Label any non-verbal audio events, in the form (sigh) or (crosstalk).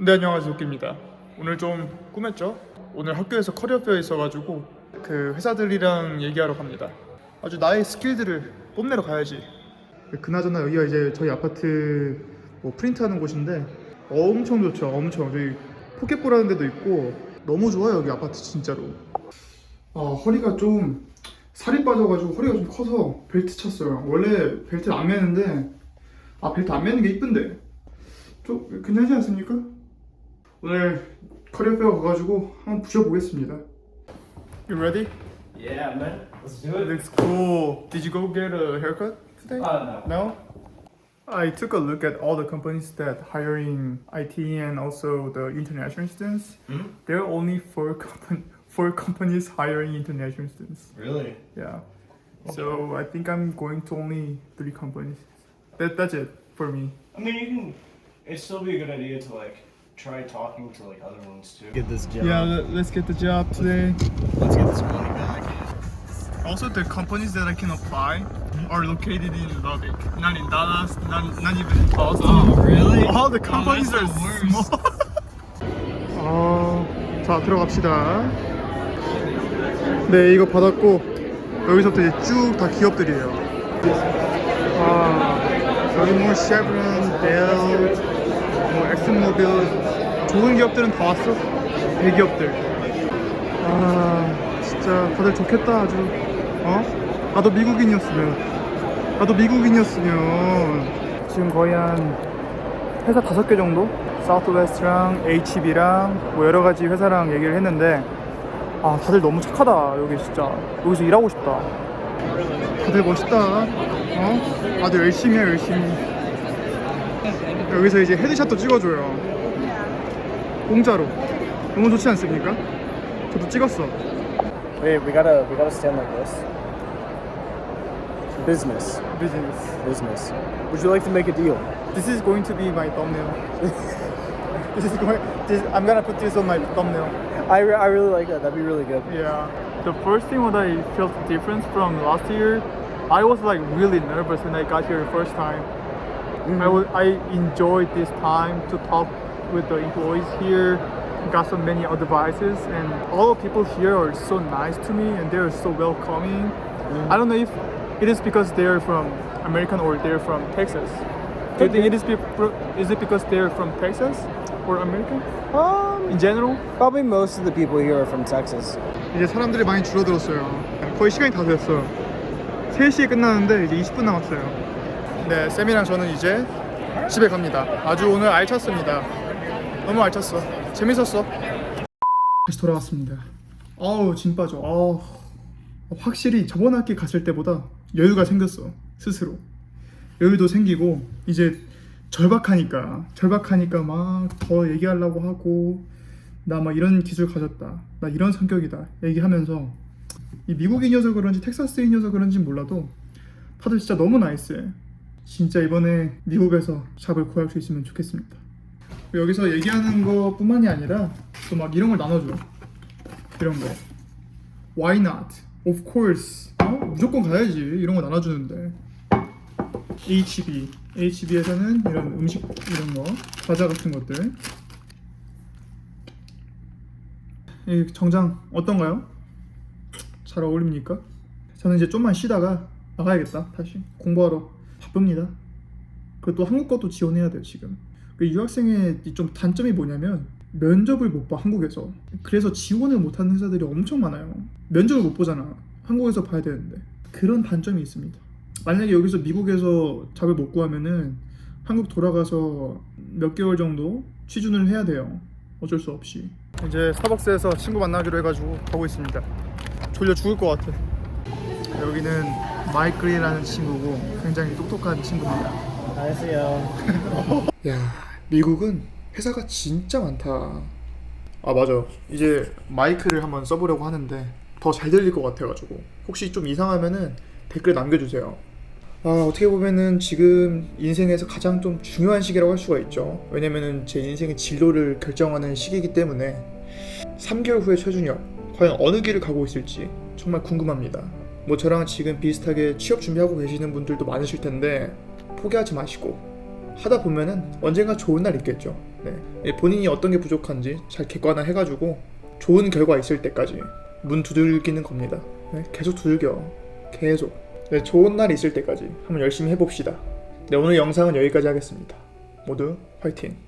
네 안녕하세요. 도끼입니다. 오늘 좀 꾸몄죠? 오늘 학교에서 커리어 페어 있어가지고 그 회사들이랑 얘기하러 갑니다. 아주 나의 스킬들을 뽐내러 가야지. 그나저나 여기가 이제 저희 아파트 뭐 프린트하는 곳인데 엄청 좋죠. 엄청. 저희 포켓볼 하는 데도 있고 너무 좋아요 여기 아파트 진짜로. 아 허리가 좀 살이 빠져가지고 허리가 좀 커서 벨트 찼어요. 원래 벨트 안 매는데 아 벨트 안 매는 게 이쁜데. 좀 괜찮지 않습니까? 오늘 커리어페어 가가지고 한번 부셔보겠습니다. You ready? Yeah, man. Let's do it. Looks cool. Did you go get a haircut today? Uh, no. No. I took a look at all the companies that hiring IT and also the international students. Hmm? There are only four company (laughs) four companies hiring international students. Really? Yeah. So I think I'm going to only three companies. That that's it for me. I mean, you can. It'd still be a good idea to like try talking to like other ones too. Get this job. Yeah, let, let's get the job today. Let's get this money back. Also, the companies that I can apply are located in Lubbock, not in Dallas, not, not even in Boston. Oh, really? All the Oh, companies that's are the worst. small. 어, 자 들어갑시다. 네, 이거 받았고 여기서부터 이제 쭉 다 기업들이에요. 아, 여기 뭐 쉐브론, 벨, 뭐 엑슨모빌 좋은 기업들은 다 왔어. 대기업들. 아, 진짜 다들 좋겠다 아주. 어? 나도 미국인이었으면. 나도 미국인이었으면. 지금 거의 한 회사 다섯 개 정도? 사우스웨스트랑 HB랑 뭐 여러 가지 회사랑 얘기를 했는데 아 다들 너무 착하다 여기 진짜 여기서 일하고 싶다 다들 멋있다 어? 다들 열심히 해 열심히 여기서 이제 헤드샷도 찍어줘요 공짜로 너무 좋지 않습니까? 저도 찍었어 Wait, we gotta we gotta stand like this. Business, 비즈니스 business. Would you like to make a deal? This is going to be my thumbnail (laughs) This is going this, I'm gonna put this on my thumbnail I, re- I really like that. That'd be really good. Yeah. The first thing what I felt difference from last year, I was like really nervous when I got here the first time. I was I enjoyed this time to talk with the employees here, got so many advices, and all the people here are so nice to me and they're so welcoming. I don't know if it is because they're from American or they're from Texas. Do you think it is be, is it because they're from Texas or American Um, in general? probably most of the people here are from Texas. 이제 사람들이 많이 줄어들었어요. 거의 시간이 다 됐어요. 3시에 끝나는데 이제 20분 남았어요. 네, 쌤이랑 저는 이제 집에 갑니다. 아주 오늘 알찼습니다. 너무 알찼어. 재밌었어. 다시 돌아왔습니다. 아우, 진 빠져. 아우, 확실히 저번 학기 갔을 때보다 여유가 생겼어. 스스로. 여유도 생기고 이제 절박하니까 절박하니까 막 더 얘기하려고 하고 나 막 이런 기술 가졌다 나 이런 성격이다 얘기하면서 이 미국인이어서 그런지 텍사스인이어서 그런지 몰라도 다들 진짜 너무 나이스해 진짜 이번에 미국에서 잡을 구할 수 있으면 좋겠습니다. 여기서 얘기하는 것뿐만이 아니라 또 막 이런 걸 나눠줘 이런 거. Why not? Of course. 어? 무조건 가야지. 이런 거 나눠주는데. HB HB에서는 이런 음식 이런 거. 과자 같은 것들. 이 정장 어떤가요? 잘 어울립니까? 저는 이제 좀만 쉬다가 나가야겠다 다시. 공부하러 바쁩니다. 그리고 또 한국 것도 지원해야 돼요 지금. 그 유학생의 이좀 단점이 뭐냐면 면접을 못 봐 한국에서. 그래서 지원을 못하는 회사들이 엄청 많아요. 면접을 못 보잖아. 한국에서 봐야 되는데. 그런 단점이 있습니다. 만약에 여기서 미국에서 잡을 못 구하면은 한국 돌아가서 몇 개월 정도 취준을 해야 돼요. 어쩔 수 없이. 이제 스타벅스에서 친구 만나기로 해가지고 가고 있습니다. 졸려 죽을 것 같아. 여기는 마이클이라는 친구고 굉장히 똑똑한 친구입니다. 안녕하세요. (laughs) 야 미국은 회사가 진짜 많다. 아 맞아. 이제 마이크를 한번 써보려고 하는데 더 잘 들릴 것 같아가지고. 혹시 좀 이상하면은 댓글 남겨주세요. 아 어떻게 보면은 지금 인생에서 가장 좀 중요한 시기라고 할 수가 있죠. 왜냐면은 제 인생의 진로를 결정하는 시기이기 때문에 3개월 후에 최준혁 과연 어느 길을 가고 있을지 정말 궁금합니다 뭐 저랑 지금 비슷하게 취업 준비하고 계시는 분들도 많으실 텐데 포기하지 마시고 하다 보면은 언젠가 좋은 날 있겠죠. 네. 예, 본인이 어떤 게 부족한지 잘 객관화해가지고 좋은 결과 있을 때까지 문 두들기는 겁니다. 네, 계속 두들겨. 계속. 네, 좋은 날 있을 때까지 한번 열심히 해봅시다. 네, 오늘 영상은 여기까지 하겠습니다. 모두 화이팅!